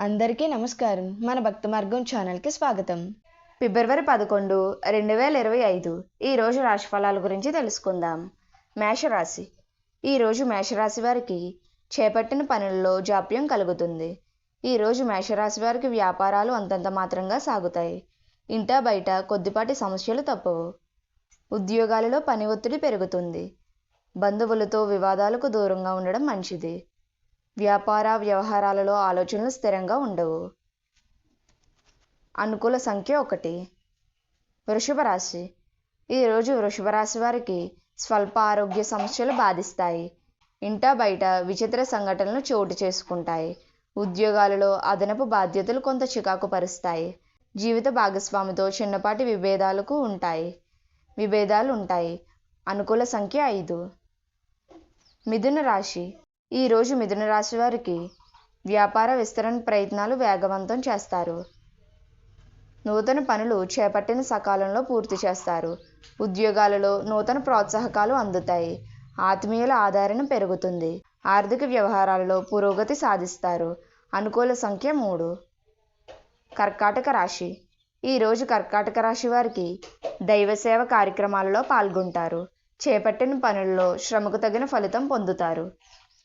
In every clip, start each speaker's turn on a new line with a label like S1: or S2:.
S1: అందరికీ నమస్కారం. మన భక్తి మార్గం ఛానల్కి స్వాగతం. ఫిబ్రవరి పదకొండు రెండు వేల ఇరవై ఐదు. ఈరోజు రాశిఫలాల గురించి తెలుసుకుందాం. మేషరాశి. ఈరోజు మేషరాశి వారికి చేపట్టిన పనుల్లో జాప్యం కలుగుతుంది. ఈరోజు మేషరాశి వారికి వ్యాపారాలు అంతంత మాత్రంగా సాగుతాయి. ఇంటా బయట కొద్దిపాటి సమస్యలు తప్పవు. ఉద్యోగాలలో పని ఒత్తిడి పెరుగుతుంది. బంధువులతో వివాదాలకు దూరంగా ఉండడం మంచిది. వ్యాపార వ్యవహారాలలో ఆలోచనలు స్థిరంగా ఉండవు. అనుకూల సంఖ్య ఒకటి. వృషభ రాశి. ఈరోజు వృషభ రాశి వారికి స్వల్ప ఆరోగ్య సమస్యలు బాధిస్తాయి. ఇంటా బయట విచిత్ర సంఘటనలు చోటు చేసుకుంటాయి. ఉద్యోగాలలో అదనపు బాధ్యతలు కొంత చికాకు పరుస్తాయి. జీవిత భాగస్వామితో చిన్నపాటి విభేదాలకు ఉంటాయి. విభేదాలు ఉంటాయి. అనుకూల సంఖ్య ఐదు. మిథున రాశి. ఈరోజు మిథున రాశి వారికి వ్యాపార విస్తరణ ప్రయత్నాలు వేగవంతం చేస్తారు. నూతన పనులు చేపట్టిన సకాలంలో పూర్తి చేస్తారు. ఉద్యోగాలలో నూతన ప్రోత్సాహకాలు అందుతాయి. ఆత్మీయుల ఆదరణ పెరుగుతుంది. ఆర్థిక వ్యవహారాలలో పురోగతి సాధిస్తారు. అనుకూల సంఖ్య మూడు. కర్కాటక రాశి. ఈరోజు కర్కాటక రాశి వారికి దైవసేవ కార్యక్రమాలలో పాల్గొంటారు. చేపట్టిన పనుల్లో శ్రమకు తగిన ఫలితం పొందుతారు.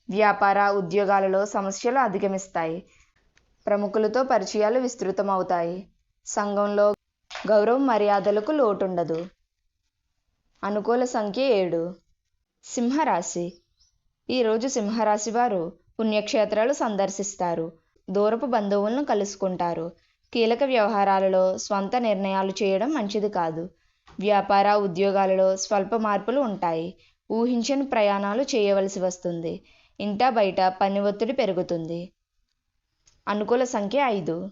S1: వ్యాపార ఉద్యోగాలలో సమస్యలు అధిగమిస్తాయి. ప్రముఖులతో పరిచయాలు విస్తృతమవుతాయి. సంఘంలో గౌరవం మర్యాదలకు లోటుండదు. అనుకూల సంఖ్య ఏడు. సింహరాశి. ఈరోజు సింహరాశి వారు పుణ్యక్షేత్రాలు సందర్శిస్తారు. దూరపు బంధువులను కలుసుకుంటారు. కీలక వ్యవహారాలలో స్వంత నిర్ణయాలు చేయడం మంచిది కాదు. వ్యాపార ఉద్యోగాలలో స్వల్ప మార్పులు ఉంటాయి. ఊహించని ప్రయాణాలు చేయవలసి వస్తుంది. ఇంటా బయట పని ఒత్తిడి పెరుగుతుంది. అనుకూల సంఖ్య ఐదు.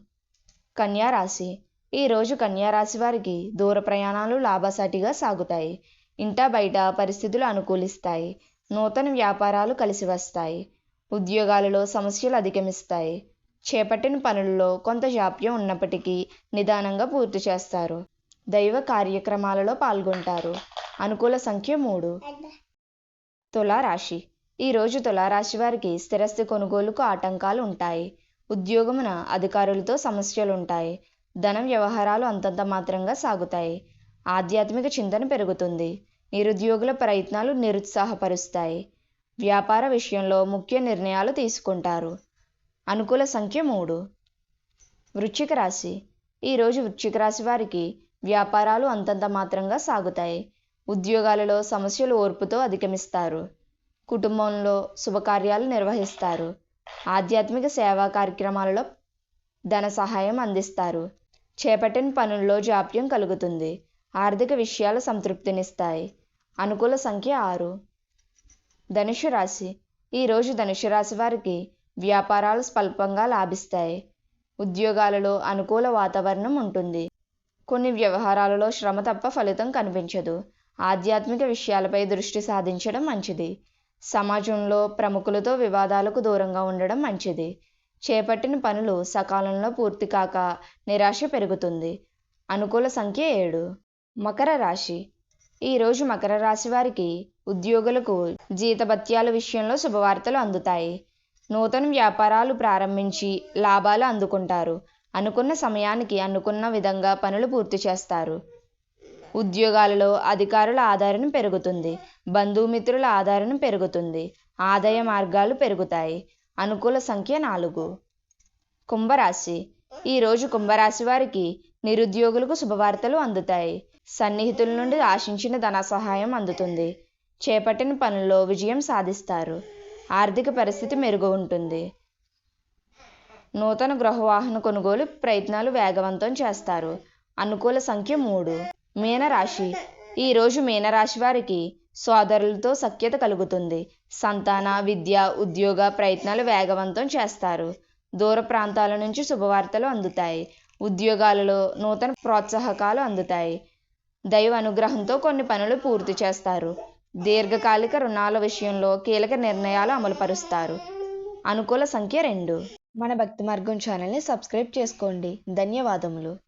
S1: కన్యా రాశి. ఈరోజు కన్యా రాశి వారికి దూర ప్రయాణాలు లాభసాటిగా సాగుతాయి. ఇంటా బయట పరిస్థితులు అనుకూలిస్తాయి. నూతన వ్యాపారాలు కలిసి వస్తాయి. ఉద్యోగాలలో సమస్యలు అధిగమిస్తాయి. చేపట్టిన పనుల్లో కొంత జాప్యం ఉన్నప్పటికీ నిదానంగా పూర్తి చేస్తారు. దైవ కార్యక్రమాలలో పాల్గొంటారు. అనుకూల సంఖ్య మూడు. తులారాశి. ఈరోజు తులారాశి వారికి స్థిరస్థి కొనుగోలుకు ఆటంకాలు ఉంటాయి. ఉద్యోగమున అధికారులతో సమస్యలు ఉంటాయి ధన వ్యవహారాలు అంతంత మాత్రంగా సాగుతాయి. ఆధ్యాత్మిక చింతన పెరుగుతుంది. నిరుద్యోగుల ప్రయత్నాలు నిరుత్సాహపరుస్తాయి. వ్యాపార విషయంలో ముఖ్య నిర్ణయాలు తీసుకుంటారు. అనుకూల సంఖ్య మూడు. వృశ్చిక రాశి. ఈరోజు వృశ్చిక రాశి వారికి వ్యాపారాలు అంతంత మాత్రంగా సాగుతాయి. ఉద్యోగాలలో సమస్యలు ఓర్పుతో అధిగమిస్తారు. కుటుంబంలో శుభకార్యాలు నిర్వహిస్తారు. ఆధ్యాత్మిక సేవా కార్యక్రమాలలో ధన సహాయం అందిస్తారు. చేపట్టిన పనుల్లో జాప్యం కలుగుతుంది. ఆర్థిక విషయాలు సంతృప్తినిస్తాయి. అనుకూల సంఖ్య ఆరు. ధనుషు రాశి. ఈరోజు ధనుషు రాశి వారికి వ్యాపారాలు స్వల్పంగా లాభిస్తాయి. ఉద్యోగాలలో అనుకూల వాతావరణం ఉంటుంది. కొన్ని వ్యవహారాలలో శ్రమ తప్ప ఫలితం కనిపించదు. ఆధ్యాత్మిక విషయాలపై దృష్టి సాధించడం మంచిది. సమాజంలో ప్రముఖులతో వివాదాలకు దూరంగా ఉండడం మంచిది. చేపట్టిన పనులు సకాలంలో పూర్తి కాక నిరాశ పెరుగుతుంది. అనుకూల సంఖ్య ఏడు. మకర రాశి. ఈరోజు మకర రాశి వారికి ఉద్యోగులకు జీతభత్యాల విషయంలో శుభవార్తలు అందుతాయి. నూతన వ్యాపారాలు ప్రారంభించి లాభాలు అందుకుంటారు. అనుకున్న సమయానికి అనుకున్న విధంగా పనులు పూర్తి చేస్తారు. ఉద్యోగాలలో అధికారుల ఆధారణ పెరుగుతుంది బంధుమిత్రుల ఆధారణ పెరుగుతుంది ఆదాయ మార్గాలు పెరుగుతాయి. అనుకూల సంఖ్య నాలుగు. కుంభరాశి. ఈరోజు కుంభరాశి వారికి నిరుద్యోగులకు శుభవార్తలు అందుతాయి. సన్నిహితుల నుండి ఆశించిన ధన సహాయం అందుతుంది. చేపట్టిన పనుల్లో విజయం సాధిస్తారు. ఆర్థిక పరిస్థితి మెరుగు ఉంటుంది. నూతన గృహవాహన కొనుగోలు ప్రయత్నాలు వేగవంతం చేస్తారు. అనుకూల సంఖ్య మూడు. మీనరాశి. ఈరోజు మీనరాశి వారికి సోదరులతో సఖ్యత కలుగుతుంది. సంతాన విద్య ఉద్యోగ ప్రయత్నాలు వేగవంతం చేస్తారు. దూర ప్రాంతాల నుంచి శుభవార్తలు అందుతాయి. ఉద్యోగాలలో నూతన ప్రోత్సాహకాలు అందుతాయి. దైవ అనుగ్రహంతో కొన్ని పనులు పూర్తి చేస్తారు. దీర్ఘకాలిక రుణాల విషయంలో కీలక నిర్ణయాలు అమలుపరుస్తారు. అనుకూల సంఖ్య రెండు. మన భక్తి మార్గం ఛానల్ని సబ్స్క్రైబ్ చేసుకోండి. ధన్యవాదములు.